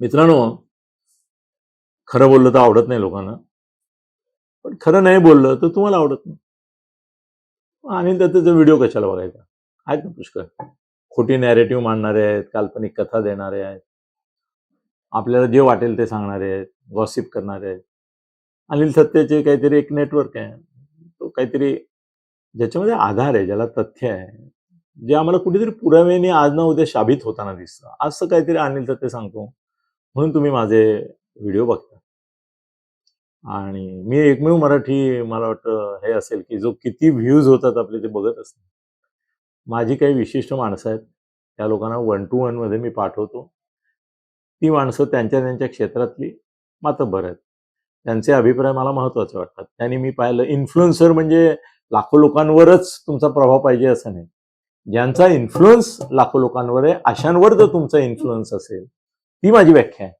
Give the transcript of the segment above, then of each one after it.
मित्रांनो खरं बोललं तर आवडत नाही लोकांना. पण खरं नाही बोललं तर तुम्हाला आवडत नाही. आणि त्याचा व्हिडिओ कशाला बघायचा? आहेत ना पुष्कळ. खोटी नॅरेटिव्ह मांडणारे आहेत काल्पनिक कथा देणारे आहेत. आपल्याला जे वाटेल ते सांगणारे आहेत गॉसिप करणारे आहेत. अनिल सत्याचे काहीतरी एक नेटवर्क आहे. तो काहीतरी ज्याच्यामध्ये आधार आहे ज्याला तथ्य आहे. जे आम्हाला कुठेतरी पुराव्याने आज ना उद्या शाबित होताना दिसतं. असं काहीतरी अनिल सत्य सांगतो. म्हणून तुम्ही माझे व्हिडिओ बघता. आणि मी एकमेव मराठी मला वाटतं हे असेल की जो किती व्ह्यूज होतात आपले ते बघत असतात माझी काही विशिष्ट माणसं आहेत. त्या लोकांना वन टू वनमध्ये मी पाठवतो. ती माणसं त्यांच्या त्यांच्या क्षेत्रातली मातब्बर आहेत. त्यांचे अभिप्राय मला महत्त्वाचे वाटतात. त्यांनी मी पाहिलं इन्फ्लुएन्सर म्हणजे लाखो लोकांवरच तुमचा प्रभाव पाहिजे असं नाही. ज्यांचा इन्फ्लुएन्स लाखो लोकांवर आहे अशांवर जर तुमचा इन्फ्लुएन्स असेल ती माझी व्याख्या आहे.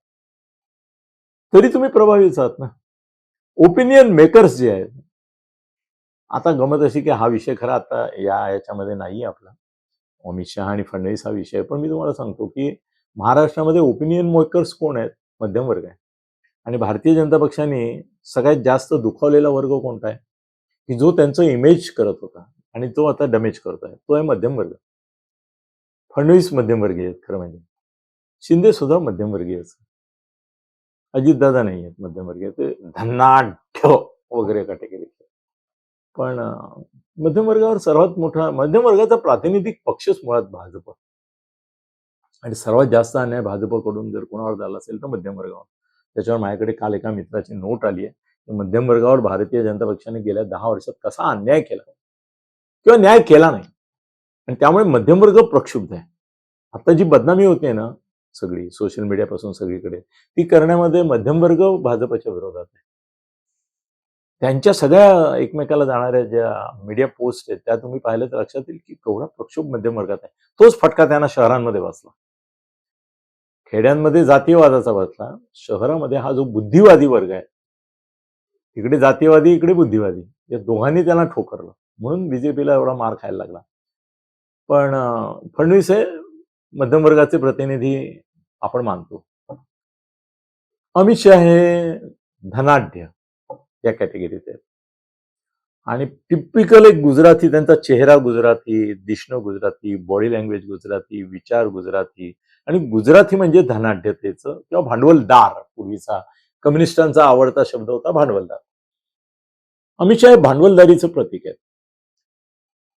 तरी तुम्ही प्रभावीच आहात ना. ओपिनियन मेकर्स जे आहेत आता गमत अशी की हा विषय खरा आता या याच्यामध्ये नाही आपला. अमित शहा आणि फडणवीस हा विषय पण मी तुम्हाला सांगतो की महाराष्ट्रामध्ये ओपिनियन मेकर्स कोण आहेत? मध्यम वर्ग आहे. आणि भारतीय जनता पक्षाने सगळ्यात जास्त दुखावलेला वर्ग कोणता आहे? की जो त्यांचं इमेज करत होता आणि तो आता डॅमेज आहे. तो आहे मध्यम वर्ग. फडणवीस मध्यमवर्गीय आहेत खरं म्हणजे. शिंदे सुद्धा मध्यमवर्गीयच अजितदादा नाही आहेत मध्यमवर्गीय ते धनाढ्य वगैरे कॅटेगरी पण मध्यमवर्गावर मध्यम वर्गावर सर्वात मोठा मध्यम वर्गाचा प्रातिनिधिक पक्षच मुळात भाजप. आणि सर्वात जास्त अन्याय भाजपकडून जर कोणावर झाला असेल तर मध्यम वर्गावर त्याच्यावर माझ्याकडे काल एका मित्राची नोट आली आहे. की मध्यम वर्गावर भारतीय जनता पक्षाने गेल्या दहा वर्षात कसा अन्याय केला? किंवा न्याय केला नाही. आणि त्यामुळे मध्यम वर्ग प्रक्षुब्ध आहे. आता जी बदनामी होते ना सगळी सोशल मीडियापासून सगळीकडे. ती करण्यामध्ये मध्यम वर्ग भाजपच्या विरोधात आहे. त्यांच्या सगळ्या एकमेकाला जाणाऱ्या ज्या मीडिया पोस्ट आहेत त्या तुम्ही पाहिलं तर लक्षात येईल की केवढा प्रक्षोभ मध्यम वर्गात आहे. तोच फटका त्यांना शहरांमध्ये बसला. खेड्यांमध्ये जातीयवादाचा बसला. शहरामध्ये हा जो बुद्धिवादी वर्ग आहे इकडे जातीयवादी इकडे बुद्धिवादी या दोघांनी त्यांना ठोकरलं. म्हणून बीजेपीला एवढा मार खायला लागला. पण फडणवीस हे मध्यम वर्गाचे प्रतिनिधी आपण मानतो. अमित शहा हे धनाढ्य या कॅटेगरीत आहेत. आणि टिपिकल एक गुजराती त्यांचा चेहरा गुजराती दिसणं गुजराती बॉडी लँग्वेज गुजराती विचार गुजराती आणि गुजराती म्हणजे धनाढ्यतेचं किंवा भांडवलदार. पूर्वीचा कम्युनिस्टांचा आवडता शब्द होता भांडवलदार. अमित शहा हे भांडवलदारीचं प्रतीक आहे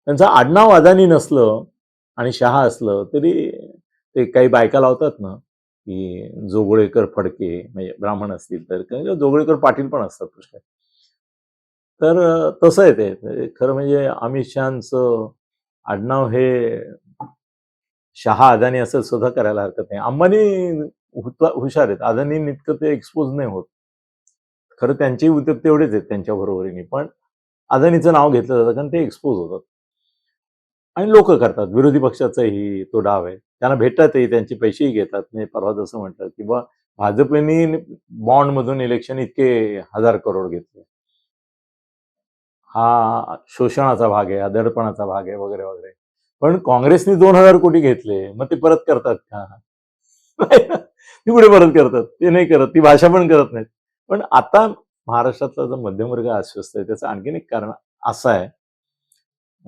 त्यांचं आडनाव अदानी नसलं आणि शहा असलं तरी ते काही बायका लावतात ना की जोगळेकर फडके म्हणजे ब्राह्मण असतील तर किंवा जोगळेकर पाटील पण असतात पुष्कळ तर तसं आहे ते. म्हणजे खरं म्हणजे अमित शहाचं आडनाव हे शहा अदानी असं सुद्धा करायला हरकत नाही. अंबानी हुशार आहेत. अदानी इतकं ते एक्सपोज नाही होत. खरं त्यांचे उद्योग तेवढेच आहेत त्यांच्या बरोबरीने. पण अदानीचं नाव घेतलं जातं कारण ते एक्सपोज होतात. आणि लोक करतात. विरोधी पक्षाचाही तो डाव आहे. त्यांना भेटतातही त्यांचे पैसेही घेतात. मी परवा जसं म्हटलं की बा भाजपने बॉन्ड मधून इलेक्शन इतके हजार करोड घेतले. हा शोषणाचा भाग आहे आदडपणाचा भाग आहे वगैरे वगैरे. पण काँग्रेसने दोन हजार कोटी घेतले मग ते परत करतात का? ती कुठे परत करतात? ते नाही करत ती भाषा पण करत नाहीत. पण आता महाराष्ट्रातला जो मध्यमवर्ग अस्वस्थ आहे त्याचं आणखीन एक कारण असं आहे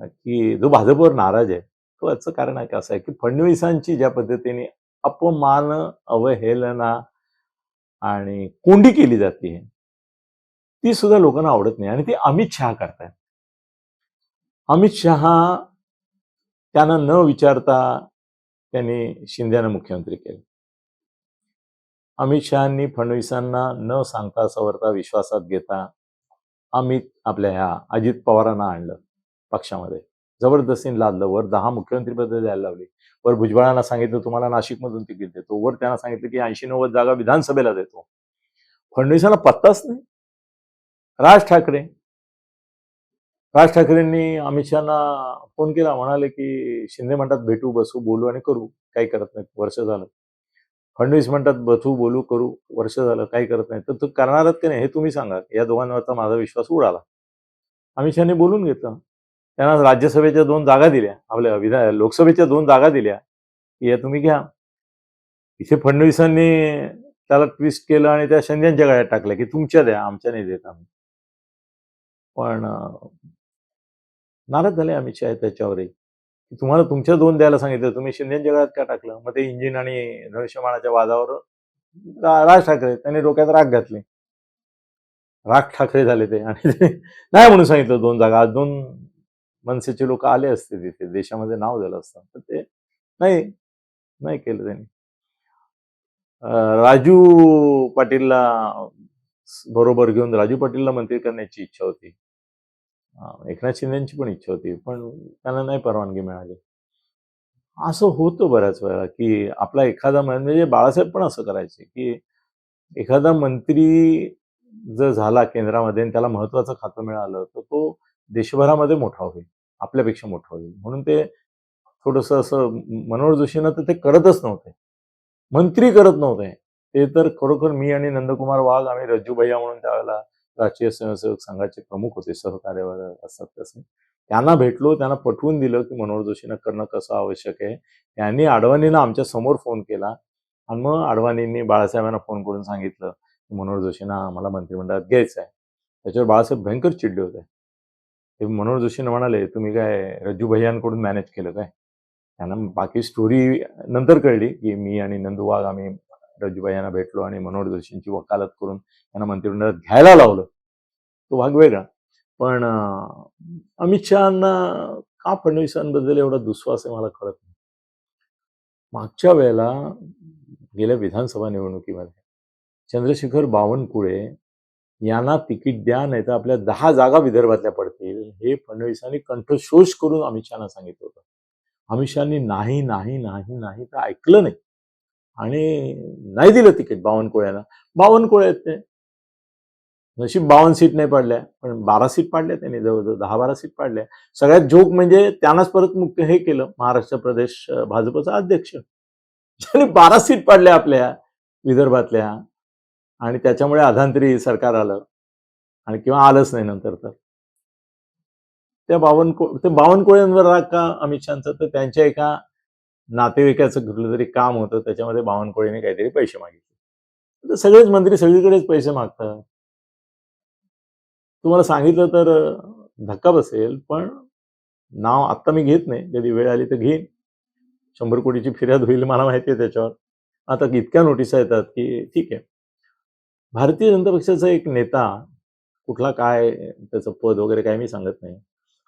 की जो भाजपवर नाराज आहे याचं कारण आहे असं आहे की फडणवीसांची ज्या पद्धतीने अपमान अवहेलना आणि कोंडी केली जाते ती सुद्धा लोकांना आवडत नाही आणि ती अमित शहा करतायत. अमित शहा त्यांना न विचारता त्यांनी शिंदेना मुख्यमंत्री केले. अमित शहानी फडणवीसांना न सांगता सवरता विश्वासात घेता अमित आपल्या ह्या अजित पवारांना आणलं पक्षामध्ये. जबरदस्तीने लादलं. वर दहा मुख्यमंत्रीपद द्यायला लावली. वर भुजबळांना सांगितलं तुम्हाला नाशिकमधून तिकीट देतो. वर त्यांना सांगितलं की ऐंशी नव्वद जागा विधानसभेला देतो. फडणवीसांना पत्ताच नाही. राज ठाकरे. राज ठाकरेंनी अमित शहाना फोन केला म्हणाले की शिंदे म्हणतात भेटू बसू बोलू आणि करू. काही करत नाही वर्ष झालं. फडणवीस म्हणतात बसू बोलू करू. वर्ष झालं काही करत नाही तर तू करणारच की नाही हे तुम्ही सांगा. या दोघांवरचा माझा विश्वास उडाला. अमित शहाने बोलून घेतलं. त्यांना राज्यसभेच्या दोन जागा दिल्या. आपल्या विधान लोकसभेच्या दोन जागा दिल्या. या तुम्ही घ्या. इथे फडणवीसांनी त्याला ट्विस्ट केलं आणि त्या शिंद्यांच्या गळ्यात टाकल्या की तुमच्या द्या आमच्या नाही देत आम्ही. पण नाराज झाले अमित शहा त्याच्यावरही. तुम्हाला तुमच्या दोन द्यायला सांगितलं. तुम्ही शिंदेच्या गळ्यात का टाकलं? मग ते इंजिन आणि धनुष्यमानाच्या वादावर राज ठाकरे त्यांनी डोक्यात राग घातले. राग ठाकरे झाले ते. आणि नाही म्हणून सांगितलं दोन जागा. आज दोन मनसेचे लोक आले असते तिथे. देशामध्ये नाव झालं असतं. तर ते नाही नाही केलं त्यांनी. राजू पाटीलला बरोबर घेऊन राजू पाटीलला मंत्री करण्याची इच्छा होती. एकनाथ शिंदेची पण इच्छा होती पण त्यांना नाही परवानगी मिळाली. असं होतं बऱ्याच वेळा की आपला एखादा म्हणजे बाळासाहेब पण असं करायचे की एखादा मंत्री जर झाला केंद्रामध्ये आणि त्याला महत्वाचं खातं मिळालं तर तो देशभरामध्ये मोठा होईल आपल्यापेक्षा मोठा होईल. म्हणून ते थोडस असं मनोहर जोशीनं तर ते करतच नव्हते. मंत्री करत नव्हते. ते तर खरोखर मी आणि नंदकुमार वाघ आम्ही रज्जू भैया म्हणून त्यावेळेला राष्ट्रीय स्वयंसेवक संघाचे प्रमुख होते सहकार्यवर असतात तसे. त्यांना भेटलो त्यांना पटवून दिलं की मनोहर जोशीनं करणं कसं आवश्यक आहे. त्यांनी अडवाणीनं आमच्यासमोर फोन केला आणि मग अडवाणींनी बाळासाहेबांना फोन करून सांगितलं की मनोहर जोशींना आम्हाला मंत्रिमंडळात घ्यायचं आहे त्याच्यावर बाळासाहेब भयंकर चिडले होते. ते मनोहर जोशींना म्हणाले तुम्ही काय रज्जू भैयांकडून मॅनेज केलं काय? त्यांना बाकी स्टोरी नंतर कळली की मी आणि नंदू वाघ आम्ही रज्जू भैयांना भेटलो आणि मनोहर जोशींची वकालत करून त्यांना मंत्रिमंडळात घ्यायला लावलं. तो भाग वेगळा. पण अमित शहाना का फडणवीसांबद्दल एवढा दुस्वास आहे मला कळत नाही. मागच्या वेळेला गेल्या विधानसभा निवडणुकीमध्ये चंद्रशेखर बावनकुळे यांना तिकीट द्या नाही तर आपल्या दहा जागा विदर्भातल्या पडतील. हे फडणवीसांनी कंठशोष करून अमित शहाना सांगितलं होतं. अमित शहानी नाही नाही नाही नाही तर ऐकलं नाही. आणि नाही दिलं तिकीट बावनकुळ्याला बावनकुळ्यात आहेत ते नशीब बावन्न सीट नाही पाडल्या पण बारा सीट पाडल्या त्यांनी जवळजवळ दहा बारा सीट पाडल्या. सगळ्यात जोक म्हणजे त्यांनाच परत मुख्य हे केलं महाराष्ट्र प्रदेश भाजपचा अध्यक्ष. ज्याने बारा सीट पाडल्या आपल्या विदर्भातल्या आणि त्याच्यामुळे अधांतरी सरकार आलं. आणि किंवा आलंच नाही नंतर तर. त्या बावनको ते बावनकुळ्यांवर राग का अमित शहाचं? तर त्यांच्या एका नातेवाईकाचं कुठलं तरी काम होतं. त्याच्यामध्ये बावनकुळेने काहीतरी पैसे मागितले. तर सगळेच मंत्री सगळीकडेच पैसे मागतात. तुम्हाला सांगितलं तर धक्का बसेल पण नाव आत्ता मी घेत नाही. कधी वेळ आली तर घेईन. शंभर कोटीची फिर्याद होईल मला माहिती आहे त्याच्यावर. आता इतक्या नोटिसा येतात की ठीक आहे. भारतीय जनता पक्षाचा एक नेता कुठला काय त्याचं पद वगैरे काय मी सांगत नाही.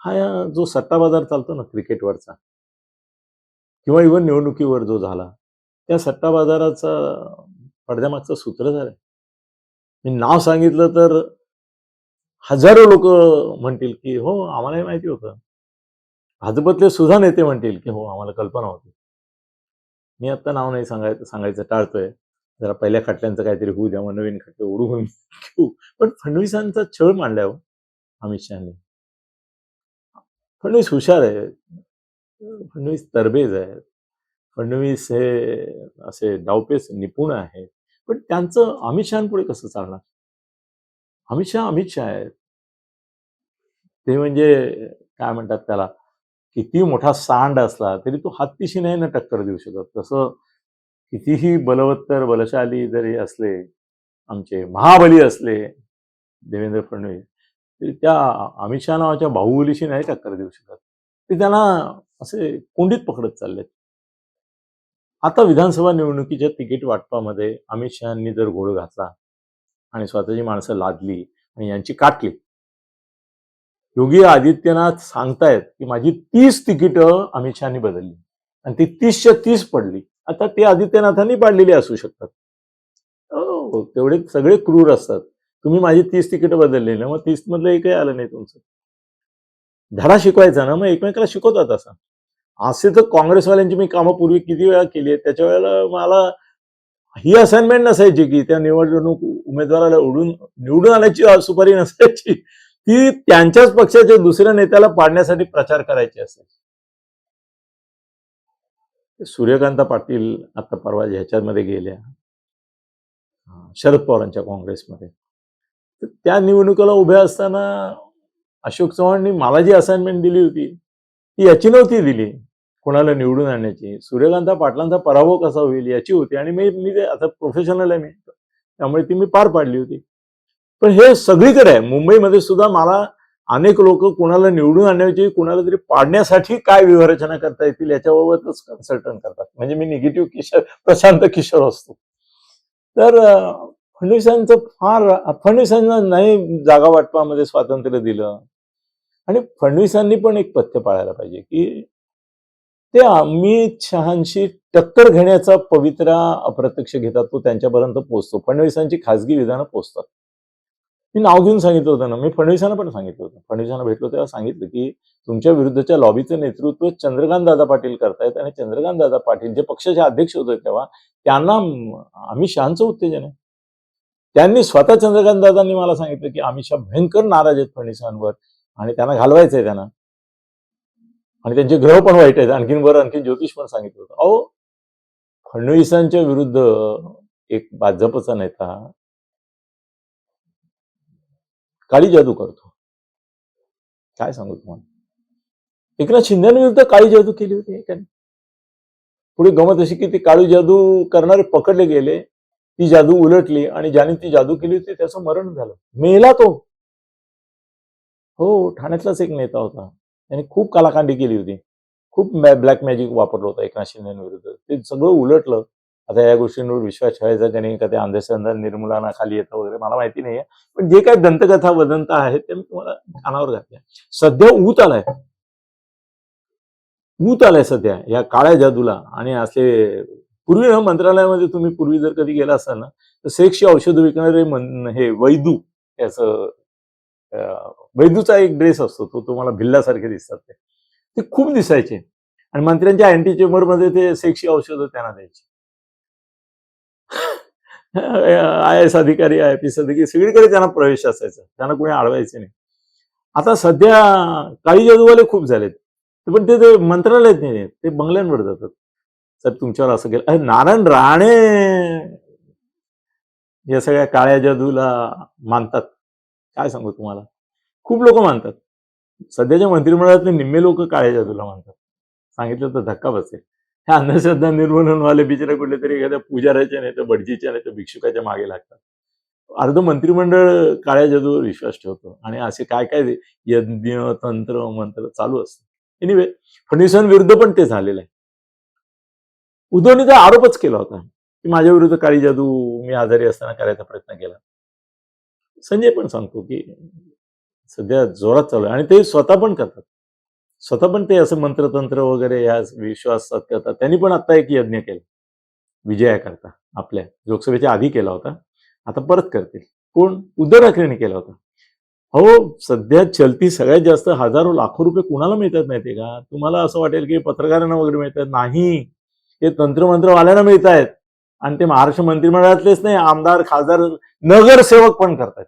हा या जो सट्टा बाजार चालतो ना क्रिकेटवरचा किंवा इव्हन निवडणुकीवर जो झाला त्या सट्टा बाजाराचा पडद्यामागचं सूत्रधार आहे. मी नाव सांगितलं तर हजारो लोक म्हणतील की हो आम्हालाही माहिती होतं. भाजपतले सुद्धा नेते म्हणतील की हो आम्हाला कल्पना होती. मी आता नाव नाही सांगायचं सांगायचं टाळतोय. जरा पहिल्या खटल्यांचं काहीतरी होऊ द्या मग नवीन खटले उडू घेऊ. पण फडणवीसांचा छळ मांडलाय हो अमित शहाने. फडणवीस हुशार आहे. फडणवीस तरबेज आहे. फडणवीस हे असे डावपेच निपुण आहेत पण त्यांचं अमित शहापुढे कसं चालणार? अमित शहा अमित शहा आहेत. ते म्हणजे काय म्हणतात त्याला? किती मोठा सांड असला तरी तो हत्तीशी नाही ना टक्कर देऊ शकत. तसं कितीही बलवत्तर बलशाली जरी असले आमचे महाबली असले देवेंद्र फडणवीस त्या अमित शहा नावाच्या बाहुबलीशी नाही टक्कर देऊ शकत. ते त्यांना असे कोंडीत पकडत चाललेत. आता विधानसभा निवडणुकीच्या तिकीट वाटपामध्ये अमित शहानी जर घोळ घातला आणि स्वतःची माणसं लादली आणि यांची काटली. योगी आदित्यनाथ सांगतायत की माझी तीस तिकीटं अमित शहानी बदलली आणि ती तीसच्या तीस पडली. आता ती आदित्यनाथांनी पाडलेली असू शकतात. हो तेवढे सगळे क्रूर असतात. तुम्ही माझी तीस तिकीटं बदललेली ना मग तीस मधलं एकही आलं नाही तुमचं. धडा शिकवायचा ना मग एकमेकाला शिकवतात असं. असे तर काँग्रेसवाल्यांची मी कामं पूर्वी किती वेळा केली आहेत त्याच्या वेळेला मला ही असाइनमेंट नसायची की त्या निवडणूक उमेदवाराला उडून निवडून आल्याची सुपारी नसायची. ती त्यांच्याच पक्षाच्या दुसऱ्या नेत्याला पाडण्यासाठी प्रचार करायची असायची. सूर्यकांत पाटील आता परवा ह्याच्यामध्ये गेल्या. शरद पवारांच्या काँग्रेसमध्ये. तर त्या निवडणुकीला उभ्या असताना अशोक चव्हाणनी मला जी असाइनमेंट दिली होती ती याची नव्हती दिली. कोणाला निवडून आणण्याची. सूर्यकांता पाटलांचा पराभव कसा होईल याची होती आणि मी मी ते आता प्रोफेशनल आहे मी. त्यामुळे ती मी पार पाडली होती. पण हे सगळीकडे आहे मुंबईमध्ये सुद्धा मला अनेक लोक कुणाला निवडून आणण्याची कुणाला तरी पाडण्यासाठी काय व्यूहरचना करता येतील याच्याबाबतच कन्सल्टंट करतात. म्हणजे मी निगेटिव्ह किशोर प्रशांत किशोर असतो. तर फडणवीसांचं फार फडणवीसांना नाही जागा वाटपामध्ये स्वातंत्र्य दिलं. आणि फडणवीसांनी पण एक पथ्य पाळायला पाहिजे की ते अमित शहांशी टक्कर घेण्याचा पवित्रा अप्रत्यक्ष घेतात तो त्यांच्यापर्यंत पोहोचतो. फडणवीसांची खासगी विधानं पोहोचतात. मी नाव घेऊन सांगितलं होतं ना. मी फडणवीसांना पण सांगितलं होतं. फडणवीसांना भेटलो तेव्हा सांगितलं की तुमच्या विरुद्धच्या लॉबीचं नेतृत्व चंद्रकांत दादा पाटील करतायत आणि चंद्रकांत दादा पाटील जे पक्षाचे अध्यक्ष होते तेव्हा त्यांना आम्ही अमित शहाचं उत्तेजन आहे. त्यांनी स्वतः चंद्रकांत दादांनी मला सांगितलं की अमित शहा भयंकर नाराज आहेत फडणवीसांवर आणि त्यांना घालवायचंय त्यांना. आणि त्यांचे ग्रह पण वाईट आहेत. आणखीन बरं आणखीन ज्योतिष पण सांगितलं होतं. अहो फडणवीसांच्या विरुद्ध एक भाजपचा नेता काळी जादू करतो. काय सांगू तुम्हाला? एकनाथ शिंदेविरुद्ध काळी जादू केली होती. त्यांनी पुढे गमत अशी की ती काळी जादू करणारे पकडले गेले. ती जादू उलटली आणि ज्याने ती जादू केली होती त्याचं मरण झालं. मेला तो. हो ठाण्यातलाच एक नेता होता. त्याने खूप कालाकांडी केली होती. खूप ब्लॅक मॅजिक वापरलं होतं एकनाथ शिंदेविरुद्ध ते सगळं उलटलं. आता या गोष्टींवर विश्वास ठेवायचा त्याने नाही का ते अंधश्रद्धा निर्मूलना खाली येतं वगैरे मला माहिती नाहीये. पण जे काही दंतकथा वदंत आहेत ते मी तुम्हाला कानावर घातल्या. सध्या ऊत आलाय. ऊत आलाय सध्या या काळ्या जादूला. आणि असे पूर्वी ना मंत्रालयामध्ये तुम्ही पूर्वी जर कधी गेला असाल ना तर सेक्सची औषधं विकणारे मन- हे वैदू याचं वैदूचा एक ड्रेस असतो तो तुम्हाला भिल्लासारखे दिसतात ते. ते खूप दिसायचे. आणि मंत्र्यांच्या अँटी चेंबरमध्ये ते सेक्सी औषधं त्यांना द्यायची. आय एस अधिकारी आय पी एस अधिकारी सगळीकडे त्यांना प्रवेश असायचा. त्यांना कोणी अडवायचे नाही. आता सध्या काळी जादूवाले खूप झालेत. पण ते ते मंत्रालयात नाही ते बंगल्यांवर जातात. तर तुमच्यावर असं केलं. अरे नारायण राणे! या सगळ्या काळ्या जादूला मानतात. काय सांगू तुम्हाला? खूप लोक मानतात. सध्याच्या मंत्रिमंडळातले निम्मे लोक काळ्या जादूला मानतात. सांगितलं तर धक्का बसेल. ह्या अंधश्रद्धा निर्मूलनवाले बिचारे कुठले तरी एखाद्या पुजाऱ्याच्या नाही तर बडजीच्या नाही तर भिक्षुकाच्या मागे लागतात. अर्ध मंत्रिमंडळ काळ्या जादूवर विश्वास ठेवतो. आणि असे काय काय यज्ञ तंत्र मंत्र चालू असतं. एनिवे फडणवीसांविरुद्ध पण ते झालेलं आहे. उद्धवने तर आरोपच केला होता. की माझ्या विरुद्ध काळी जादू मी आजारी असताना करायचा प्रयत्न केला. संजय पण सांगतो की सध्या जोरात चालू आहे. आणि ते स्वतः पण करतात. स्वतः पण ते असं मंत्रतंत्र वगैरे या विश्वासात करतात. त्यांनी पण आता एक यज्ञ केला. विजयाकरता आपल्या लोकसभेच्या आधी केला होता. आता परत करतील. कोण? उद्धव ठाकरेंनी केला होता. अहो सध्या चलती सगळ्यात जास्त हजारो लाखो रुपये कुणाला मिळतात माहितीये का? तुम्हाला असं वाटेल की पत्रकारांना वगैरे मिळतात. नाही. हे तंत्रमंत्रवाल्यांना मिळत आहेत आणि ते महाराष्ट्र मंत्रिमंडळातलेच नाही आमदार खासदार नगरसेवक पण करतात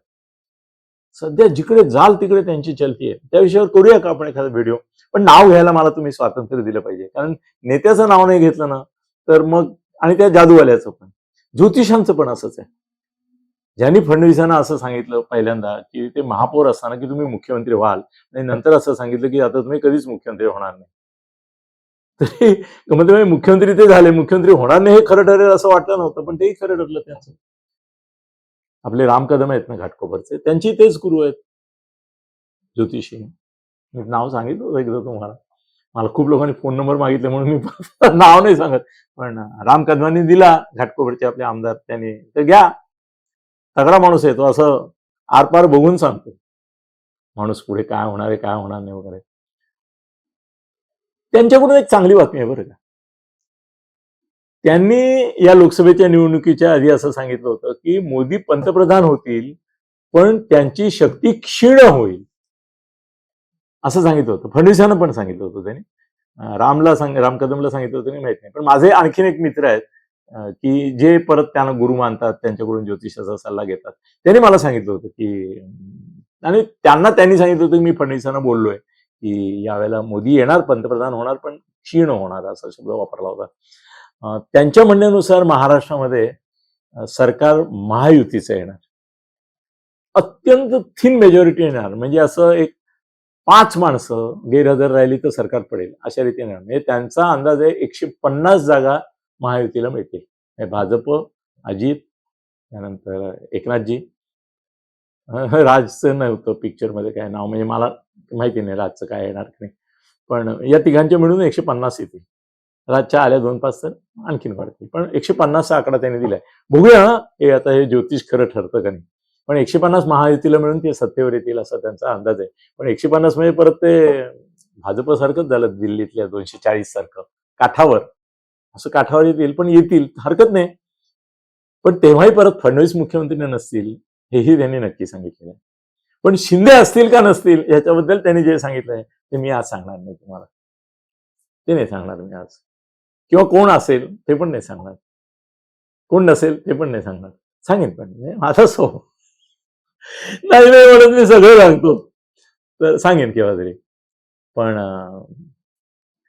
सध्या जिकडे जाल तिकडे त्यांची चलती आहे. त्या विषयावर करूया का आपण एखादा व्हिडिओ पण नाव घ्यायला मला तुम्ही स्वातंत्र्य दिलं पाहिजे. कारण नेत्याचं नाव नाही घेतलं ना तर मग आणि त्या जादूवाल्याचं पण. ज्योतिषांचं पण असंच आहे. ज्यांनी फडणवीसांना असं सांगितलं पहिल्यांदा की ते महापौर असताना की तुम्ही मुख्यमंत्री व्हाल आणि नंतर असं सांगितलं की आता तुम्ही कधीच मुख्यमंत्री होणार नाही. तरी म्हणजे मुख्यमंत्री ते झाले. मुख्यमंत्री होणार नाही हे खरं ठरेल असं वाटलं नव्हतं पण तेही खरं ठरलं त्यांचं. आपले राम कदम आहेत ना घाटकोपरचे त्यांची तेच गुरु आहेत. ज्योतिषी. मी नाव सांगितलं होतं एकदा तुम्हाला. मला खूप लोकांनी फोन नंबर मागितले म्हणून मी नाव नाही सांगत. पण राम कदमांनी दिला घाटकोपरचे आपले आमदार त्यांनी. तर घ्या. तगडा माणूस आहे तो असं आरपार बघून सांगतो. माणूस पुढे काय होणार आहे काय होणार नाही वगैरे. त्यांच्याकडून एक चांगली बातमी आहे बरं का. त्यांनी या लोकसभेच्या निवडणुकीच्या आधी असं सांगितलं होतं की मोदी पंतप्रधान होतील पण त्यांची शक्ती क्षीण होईल. असं सांगितलं होतं. फडणवीसांना पण सांगितलं होतं त्यांनी. रामला सांग राम कदमला सांगितलं होतं माहीत नाही. पण माझे आणखीन एक मित्र आहेत की जे परत त्यांना गुरु मानतात त्यांच्याकडून ज्योतिषाचा सल्ला घेतात. त्यांनी मला सांगितलं होतं की आणि त्यांना त्यांनी सांगितलं होतं की मी फडणवीसांना बोललोय. की यावेळेला मोदी येणार पंतप्रधान होणार पण क्षीण होणार असा शब्द वापरला होता. त्यांच्या म्हणण्यानुसार महाराष्ट्रामध्ये सरकार महायुतीचं येणार. अत्यंत थिन मेजॉरिटी येणार. म्हणजे असं एक पाच माणसं गैरहजर राहिली तर सरकार पडेल अशा रीतीने येणार. म्हणजे त्यांचा अंदाज आहे एकशे पन्नास जागा महायुतीला मिळतील. म्हणजे भाजप अजित त्यानंतर एकनाथजी राजचं नव्हतं पिक्चरमध्ये काय नाव. म्हणजे मला माहिती नाही राजचं काय येणार की नाही. पण या तिघांचे मिळून एकशे पन्नास येतील. राजच्या आल्या दोन पाच तर आणखीन वाढतील. पण एकशे पन्नासचा आकडा त्यांनी दिलाय. बघूया हे. आता हे ज्योतिष खरं ठरतं का नाही. पण एकशे पन्नास महायुतीला मिळून ते सत्तेवर येतील असा त्यांचा अंदाज आहे. पण एकशे पन्नास म्हणजे परत ते भाजपसारखंच झालं दिल्लीतल्या दोनशे चाळीस सारखं. काठावर. असं काठावर येतील पण येतील. हरकत नाही. पण तेव्हाही परत फडणवीस मुख्यमंत्री नसतील. हेही त्यांनी नक्की सांगितलेलं आहे. पण शिंदे असतील का नसतील याच्याबद्दल त्यांनी जे सांगितलंय ते मी आज सांगणार नाही तुम्हाला. ते नाही सांगणार मी आज. किंवा कोण असेल ते पण नाही सांगणार. कोण नसेल ते पण नाही सांगणार. सांगेन पण माझा सो नाही नाही म्हणत मी सगळं सांगतो. तर सांगेन केव्हा तरी. पण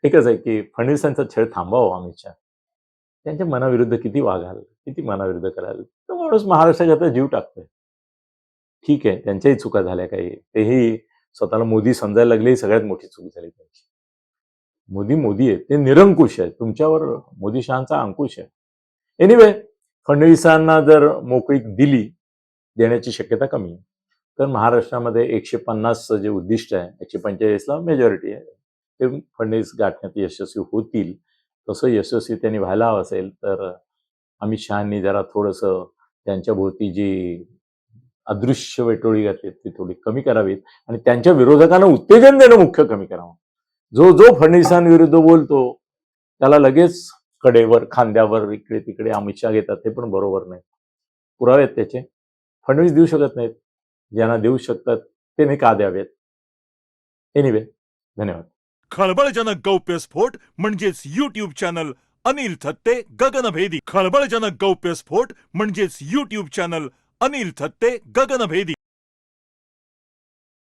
एकच आहे की फडणवीसांचा छळ थांबावा अमित त्यांच्या मनाविरुद्ध किती वागाल किती मनाविरुद्ध कराल. तर माणूस महाराष्ट्राच्या आता जीव टाकतोय. ठीक आहे त्यांच्याही चुका झाल्या काही. तेही स्वतःला मोदी समजायला लागले ही सगळ्यात मोठी चूक झाली त्यांची. मोदी मोदी आहेत ते निरंकुश आहे तुमच्यावर मोदी शहाचा अंकुश आहे. एनिवे फडणवीसांना जर मोकळीक दिली देण्याची शक्यता कमी आहे. तर महाराष्ट्रामध्ये एकशे पन्नासचं जे उद्दिष्ट आहे एकशे पंचेचाळीसला मेजॉरिटी आहे. ते फडणवीस गाठण्यात यशस्वी होतील. तसं यशस्वी त्यांनी व्हायला हवं असेल तर अमित शहानी जरा थोडंसं त्यांच्या भोवती जी अदृश्य वेटोळी घातली ती थोडी कमी करावीत. आणि त्यांच्या विरोधकांना उत्तेजन देणं मुख्य कमी करावं. जो जो फडणवीसांविरुद्ध बोलतो त्याला लगेच कडेवर खांद्यावर इकडे तिकडे अमित शहा घेतात ते पण बरोबर नाही. पुरावे आहेत त्याचे. फडणवीस देऊ शकत नाहीत. ज्यांना देऊ शकतात ते नाही का द्यावेत? एनिवे धन्यवाद. खळबळजनक गौप्यस्फोट म्हणजेच युट्यूब चॅनल अनिल थत्ते गगनभेदी. खळबळजनक गौप्यस्फोट म्हणजेच युट्यूब चॅनल अनिल थत्ते गगनभेदी.